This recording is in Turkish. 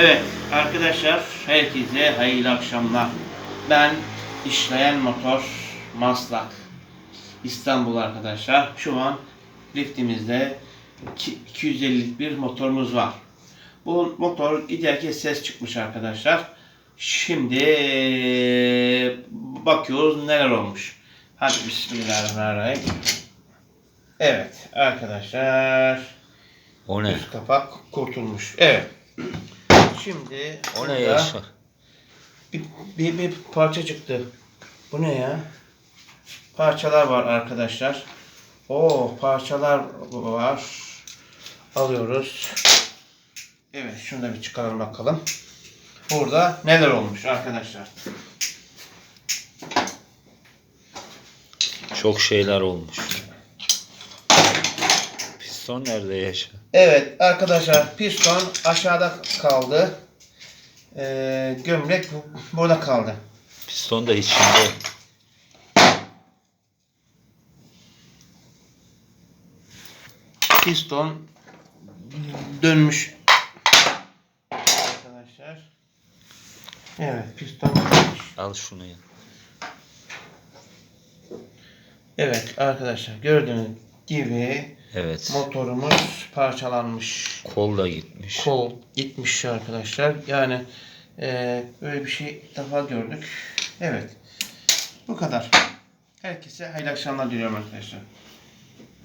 Evet arkadaşlar herkese hayırlı akşamlar. Ben işleyen motor Maslak İstanbul arkadaşlar. Şu an liftimizde iki- 250'lik bir motorumuz var. Bu motor giderken ses çıkmış arkadaşlar. Şimdi bakıyoruz neler olmuş. Hadi bismillahirrahmanirrahim. Evet arkadaşlar O ne? üst kapak kurtulmuş. Evet. Şimdi O ne yaşa? bir, bir, bir parça çıktı. Bu ne ya? Parçalar var arkadaşlar. O parçalar var. Alıyoruz. Evet şunu da bir çıkaralım bakalım. Burada neler olmuş arkadaşlar. Çok şeyler olmuş. Piston nerede yaşa? Evet arkadaşlar piston aşağıda kaldı. Ee, gömlek bu- burada kaldı. Piston da içinde. piston dönmüş arkadaşlar. Evet piston dönmüş. Al şunu ya. Evet arkadaşlar gördüğünüz gibi Evet. motorumuz parçalanmış. Kol da gitmiş. Kol gitmiş arkadaşlar. Yani e, böyle bir şey ilk defa gördük. Evet. Bu kadar. Herkese hayırlı akşamlar diliyorum arkadaşlar.